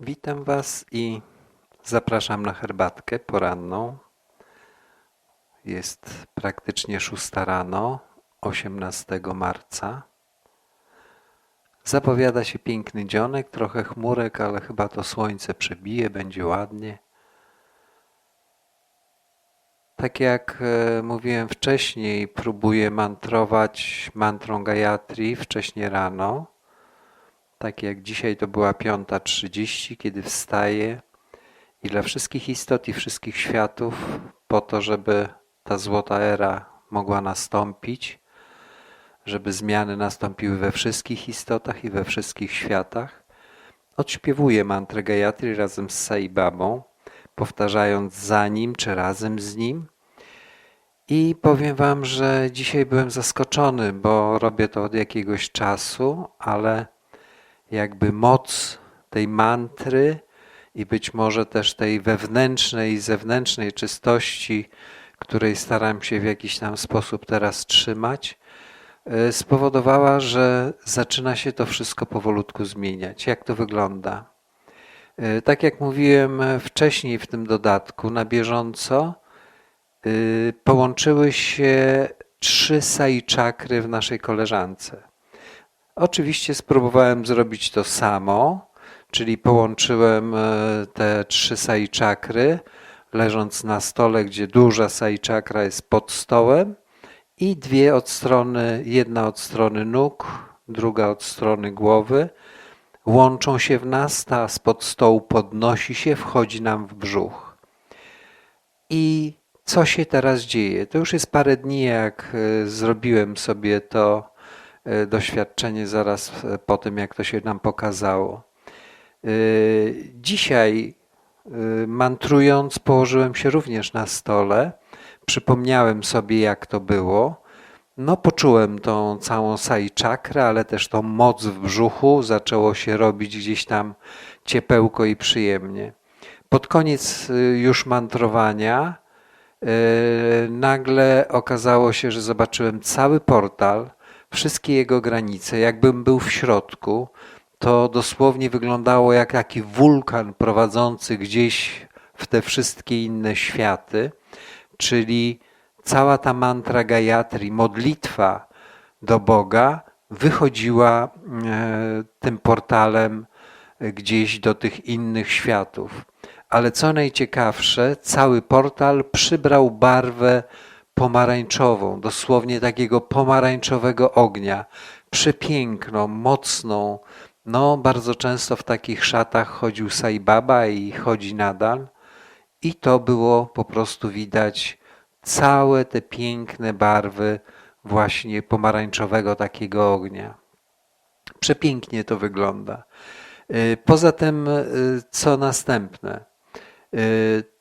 Witam Was i zapraszam na herbatkę poranną. Jest praktycznie 6 rano, 18 marca. Zapowiada się piękny dzionek, trochę chmurek, ale chyba to słońce przebije, będzie ładnie. Tak jak e, mówiłem wcześniej, próbuję mantrować mantrą Gayatri wcześnie rano. Tak jak dzisiaj to była 5.30, kiedy wstaję i dla wszystkich istot i wszystkich światów, po to, żeby ta złota era mogła nastąpić, żeby zmiany nastąpiły we wszystkich istotach i we wszystkich światach, odśpiewuję mantrę Gayatri razem z Sai Babą, powtarzając za nim czy razem z nim. I powiem Wam, że dzisiaj byłem zaskoczony, bo robię to od jakiegoś czasu, ale jakby moc tej mantry i być może też tej wewnętrznej i zewnętrznej czystości, której staram się w jakiś tam sposób teraz trzymać, e, spowodowała, że zaczyna się to wszystko powolutku zmieniać. Jak to wygląda? E, tak jak mówiłem wcześniej w tym dodatku, na bieżąco e, połączyły się trzy sai czakry w naszej koleżance. Oczywiście spróbowałem zrobić to samo, czyli połączyłem e, te trzy sai czakry, leżąc na stole, gdzie duża sai czakra jest pod stołem i dwie od strony, jedna od strony nóg, druga od strony głowy, łączą się w nas, ta spod stołu podnosi się, wchodzi nam w brzuch. I co się teraz dzieje? To już jest parę dni, jak e, zrobiłem sobie to doświadczenie zaraz e, po tym, jak to się nam pokazało. E, dzisiaj, mantrując, położyłem się również na stole. Przypomniałem sobie, jak to było. No, poczułem tą całą sai czakrę, ale też tą moc w brzuchu. Zaczęło się robić gdzieś tam ciepełko i przyjemnie. Pod koniec już mantrowania nagle okazało się, że zobaczyłem cały portal wszystkie jego granice, jakbym był w środku, to dosłownie wyglądało jak taki wulkan prowadzący gdzieś w te wszystkie inne światy, czyli cała ta mantra Gayatri, modlitwa do Boga, wychodziła e, tym portalem gdzieś do tych innych światów. Ale co najciekawsze, cały portal przybrał barwę pomarańczową, dosłownie takiego pomarańczowego ognia, przepiękną, mocną. No, bardzo często w takich szatach chodził Sai Baba i chodzi nadal. I to było po prostu widać całe te piękne barwy właśnie pomarańczowego takiego ognia. Przepięknie to wygląda. Y, poza tym, y, co następne?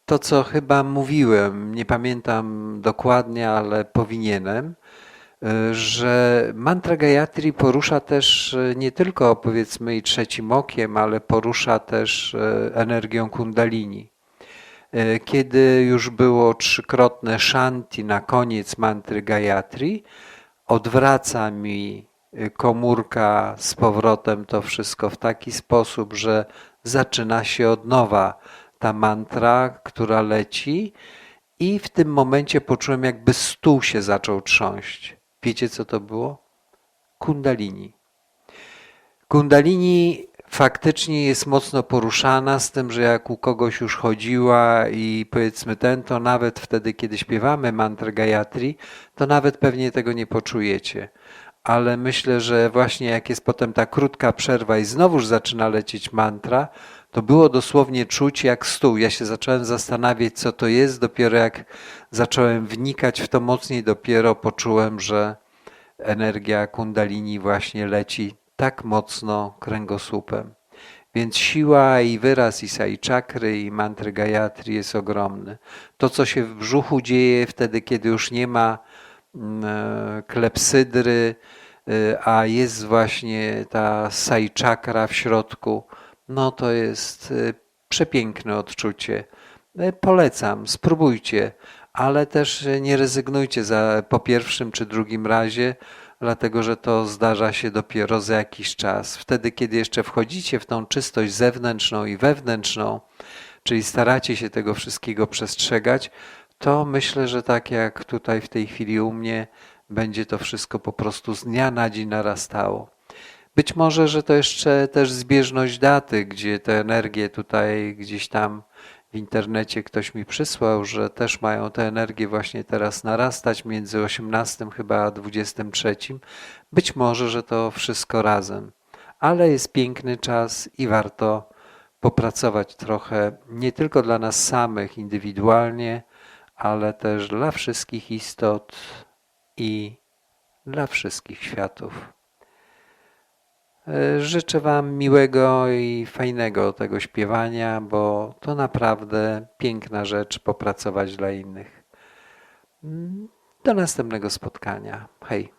Y, to, co chyba mówiłem, nie pamiętam dokładnie, ale powinienem, e, że mantra Gayatri porusza też e, nie tylko powiedzmy i trzecim okiem, ale porusza też e, energią kundalini. Kiedy już było trzykrotne shanti na koniec mantry Gayatri, odwraca mi komórka z powrotem to wszystko w taki sposób, że zaczyna się od nowa ta mantra, która leci, i w tym momencie poczułem, jakby stół się zaczął trząść. Wiecie, co to było? Kundalini. Kundalini faktycznie jest mocno poruszana z tym, że jak u kogoś już chodziła i powiedzmy ten, to nawet wtedy, kiedy śpiewamy mantrę Gayatri, to nawet pewnie tego nie poczujecie. Ale myślę, że właśnie jak jest potem ta krótka przerwa i znowuż zaczyna lecieć mantra, to było dosłownie czuć jak stół. Ja się zacząłem zastanawiać, co to jest. Dopiero jak zacząłem wnikać w to mocniej, dopiero poczułem, że energia kundalini właśnie leci tak mocno kręgosłupem. Więc siła i wyraz i sai czakry i mantry Gayatri jest ogromny. To, co się w brzuchu dzieje wtedy, kiedy już nie ma mm, e, klepsydry, e, a jest właśnie ta sai czakra w środku, no to jest y, przepiękne odczucie. Y, polecam, spróbujcie, ale też nie rezygnujcie za, po pierwszym czy drugim razie, dlatego że to zdarza się dopiero za jakiś czas. Wtedy, kiedy jeszcze wchodzicie w tą czystość zewnętrzną i wewnętrzną, czyli staracie się tego wszystkiego przestrzegać, to myślę, że tak jak tutaj w tej chwili u mnie, będzie to wszystko po prostu z dnia na dzień narastało. Być może, że to jeszcze też zbieżność daty, gdzie te energie tutaj gdzieś tam w internecie ktoś mi przysłał, że też mają te energie właśnie teraz narastać między 18 chyba a 23. Być może, że to wszystko razem. Ale jest piękny czas i warto popracować trochę nie tylko dla nas samych indywidualnie, ale też dla wszystkich istot i dla wszystkich światów. E, Życzę Wam miłego i fajnego tego śpiewania, bo to naprawdę piękna rzecz popracować dla innych. Mm, Do następnego spotkania. Hej.